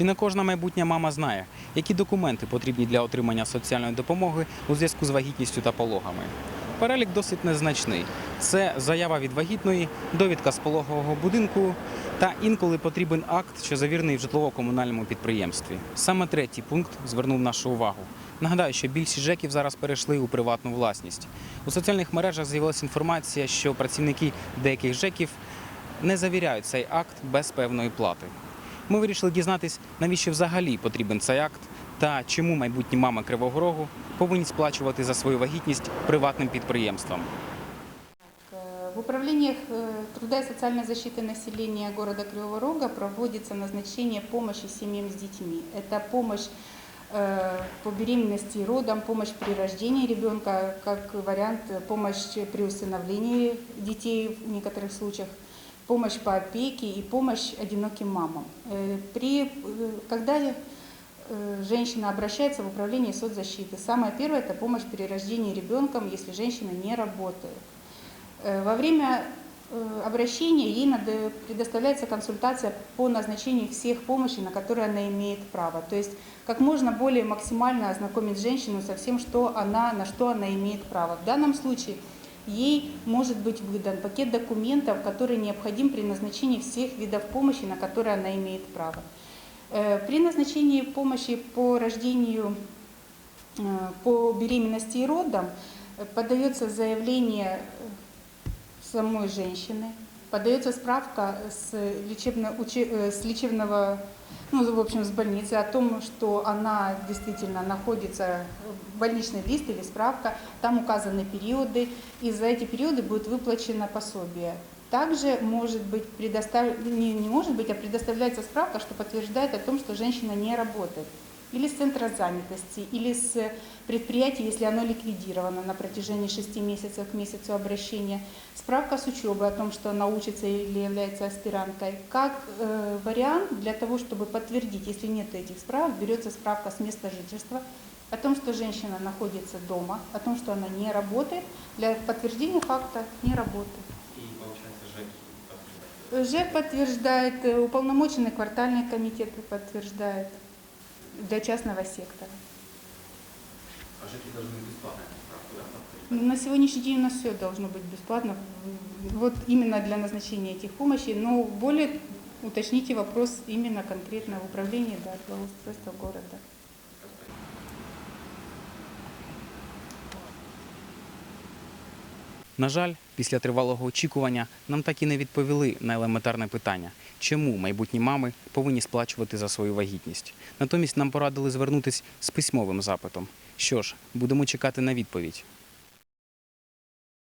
Чи не кожна майбутня мама знає, які документи потрібні для отримання соціальної допомоги у зв'язку з вагітністю та пологами? Перелік досить незначний. Це заява від вагітної, довідка з пологового будинку та інколи потрібен акт, що завірений в житлово-комунальному підприємстві. Саме третій пункт звернув нашу увагу. Нагадаю, що більшість ЖЕКів зараз перейшли у приватну власність. У соціальних мережах з'явилася інформація, що працівники деяких ЖЕКів не завіряють цей акт без певної плати. Ми вирішили дізнатись, навіщо взагалі потрібен цей акт та чому майбутні мами Кривого Рогу повинні сплачувати за свою вагітність приватним підприємствам. Э, В управлениях э, труда и социальной защиты населения города Кривого Рога проводится назначение помощи семьям с детьми. Это помощь э, по беременности и родам, помощь при рождении ребенка, как вариант э, помощь при усыновлении детей в некоторых случаях, помощь по опеке и помощь одиноким мамам. Э, При, э, когда э, женщина обращается в управление соцзащиты, самое первое – это помощь при рождении ребенком, если женщина не работает. Во время обращения ей предоставляется консультация по назначению всех помощи, на которые она имеет право. То есть как можно более максимально ознакомить женщину со всем, что она, на что она имеет право. В данном случае ей может быть выдан пакет документов, который необходим при назначении всех видов помощи, на которые она имеет право. Э, При назначении помощи по рождению, э, по беременности и родам э, подается заявление самой женщины, подается справка с, лечебно, с лечебного, ну, в общем, с больницы о том, что она действительно находится, больничный лист или справка, там указаны периоды, и за эти периоды будет выплачено пособие. Также может быть предостав... не, не может быть, а предоставляется справка, что подтверждает о том, что женщина не работает. Или с центра занятости, или с предприятия, если оно ликвидировано на протяжении шести месяцев к месяцу обращения. Справка с учебы о том, что она учится или является аспиранткой. Как э, вариант для того, чтобы подтвердить, если нет этих справок, берется справка с места жительства о том, что женщина находится дома, о том, что она не работает, для подтверждения факта не работает. ЖЭК подтверждает, э, уполномоченный квартальный комитет подтверждает для частного сектора. На сегодняшний день у нас все должно быть бесплатно, вот именно для назначения этих помощи, но более уточните вопрос именно конкретно в управлении да, благоустройства города. На жаль, після тривалого очікування нам так і не відповіли на елементарне питання, чому майбутні мами повинні сплачувати за свою вагітність. Натомість нам порадили звернутися з письмовим запитом. Що ж, будемо чекати на відповідь.